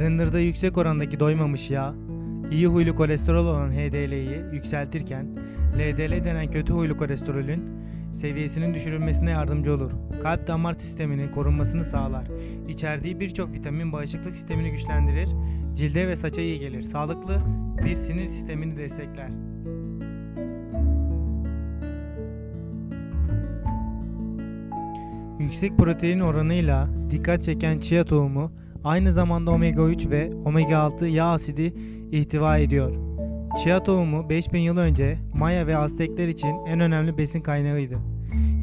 Barındırdığı yüksek orandaki doymamış yağ, iyi huylu kolesterol olan HDL'yi yükseltirken LDL denen kötü huylu kolesterolün seviyesinin düşürülmesine yardımcı olur. Kalp damar sisteminin korunmasını sağlar. İçerdiği birçok vitamin bağışıklık sistemini güçlendirir, cilde ve saça iyi gelir. Sağlıklı bir sinir sistemini destekler. Yüksek protein oranıyla dikkat çeken chia tohumu aynı zamanda omega 3 ve omega 6 yağ asidi ihtiva ediyor. Chia tohumu 5000 yıl önce Maya ve Aztekler için en önemli besin kaynağıydı.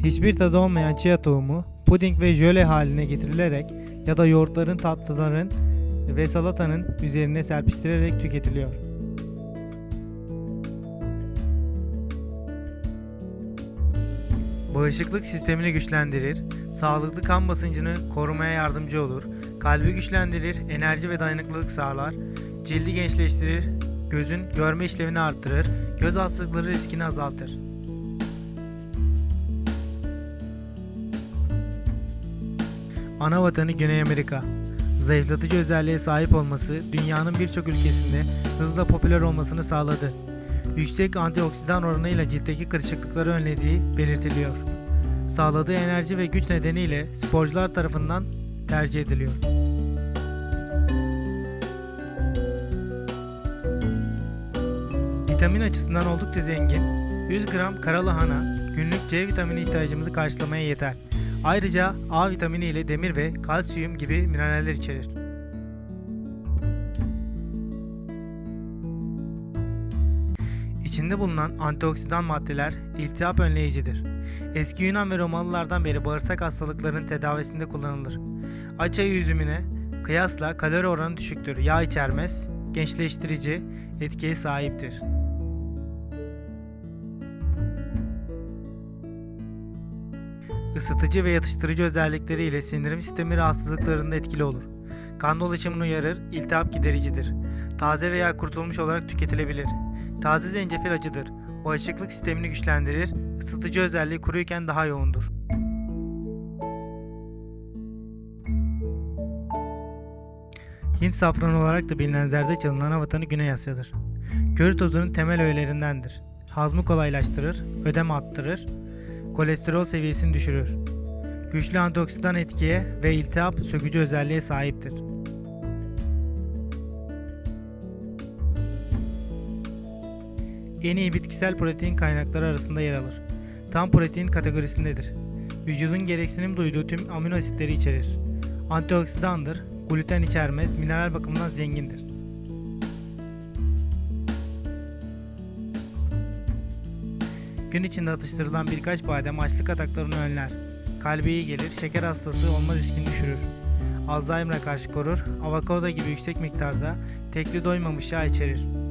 Hiçbir tadı olmayan chia tohumu puding ve jöle haline getirilerek ya da yoğurtların, tatlıların ve salatanın üzerine serpiştirilerek tüketiliyor. Bağışıklık sistemini güçlendirir, sağlıklı kan basıncını korumaya yardımcı olur, kalbi güçlendirir, enerji ve dayanıklılık sağlar, cildi gençleştirir, gözün görme işlevini arttırır, göz hastalıkları riskini azaltır. Ana vatanı Güney Amerika. Zayıflatıcı özelliğe sahip olması dünyanın birçok ülkesinde hızla popüler olmasını sağladı. Yüksek antioksidan oranıyla ciltteki kırışıklıkları önlediği belirtiliyor. Sağladığı enerji ve güç nedeniyle sporcular tarafından tercih ediliyor. Vitamin açısından oldukça zengin, 100 gram kara lahana günlük C vitamini ihtiyacımızı karşılamaya yeter. Ayrıca A vitamini ile demir ve kalsiyum gibi mineraller içerir. İçinde bulunan antioksidan maddeler iltihap önleyicidir. Eski Yunan ve Romalılardan beri bağırsak hastalıklarının tedavisinde kullanılır. Açayı üzümüne kıyasla kalori oranı düşüktür. Yağ içermez, gençleştirici etkiye sahiptir. Isıtıcı ve yatıştırıcı özellikleriyle sindirim sistemi rahatsızlıklarında etkili olur. Kan dolaşımını uyarır, iltihap gidericidir. Taze veya kurutulmuş olarak tüketilebilir. Taze zencefil acıdır. Bağışıklık sistemini güçlendirir, ısıtıcı özelliği kuruyken daha yoğundur. Hint safranı olarak da bilinen zerdeçalın ana vatanı Güney Asya'dır. Köri tozunun temel öğelerindendir. Hazmı kolaylaştırır, ödem attırır, kolesterol seviyesini düşürür. Güçlü antioksidan etkiye ve iltihap sökücü özelliğe sahiptir. En iyi bitkisel protein kaynakları arasında yer alır. Tam protein kategorisindedir. Vücudun gereksinim duyduğu tüm amino asitleri içerir. Antioksidandır, gluten içermez, mineral bakımından zengindir. Gün içinde atıştırılan birkaç badem açlık ataklarını önler. Kalbe iyi gelir, şeker hastası olma riskini düşürür. Alzheimer'a karşı korur, avokado gibi yüksek miktarda tekli doymamış yağ içerir.